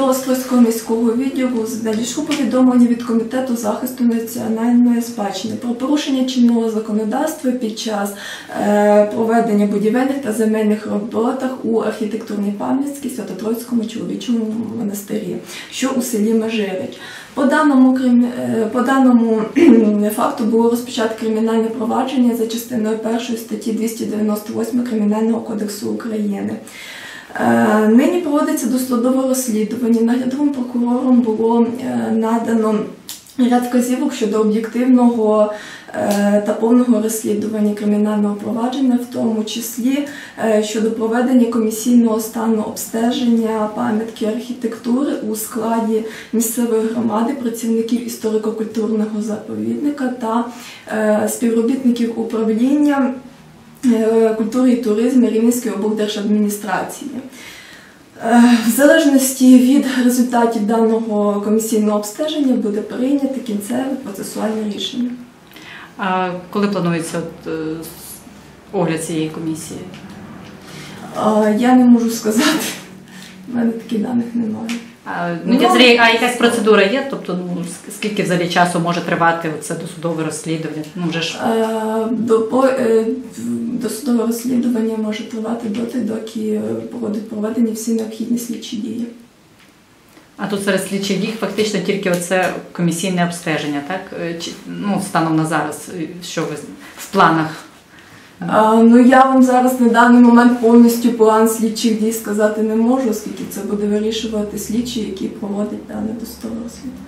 до міського відділу надійшло повідомлення від комітету захисту національної спадщини про порушення чинного законодавства під час е, проведення будівельних та земельних роботах у архітектурній пам'ятці Святотроїцькому чоловічому монастирі, що у селі Межирич. По даному, е, по даному факту було розпочато кримінальне провадження за частиною першої статті 298 Кримінального кодексу України. Е, Нині проводиться досудове розслідування. Наглядовим прокурором було е, надано ряд вказівок щодо об'єктивного е, та повного розслідування кримінального провадження, в тому числі щодо проведення комісійного стану обстеження пам'ятки архітектури у складі місцевої громади, працівників історико-культурного заповідника та співробітників управління культури і туризму Рівненської облдержадміністрації. Е, В залежності від результатів даного комісійного обстеження буде прийнято кінцеве процесуальне рішення. А коли планується от, е, огляд цієї комісії? Е, Я не можу сказати, в мене таких даних немає. Ну, Ну, взагалі, а якась процедура є? Тобто, ну, скільки взагалі часу може тривати це досудове розслідування? Ну, вже ж Е, До по- е, досудове розслідування може тривати доти, доки е, будуть проведені всі необхідні слідчі дії. А тут серед слідчих дій фактично тільки оце комісійне обстеження, так? Чи, ну, станом на зараз, що ви в планах? Ну я вам зараз на даний момент повністю план слідчих дій сказати не можу, оскільки це буде вирішувати слідчі, які проводять дане досудове розслідування.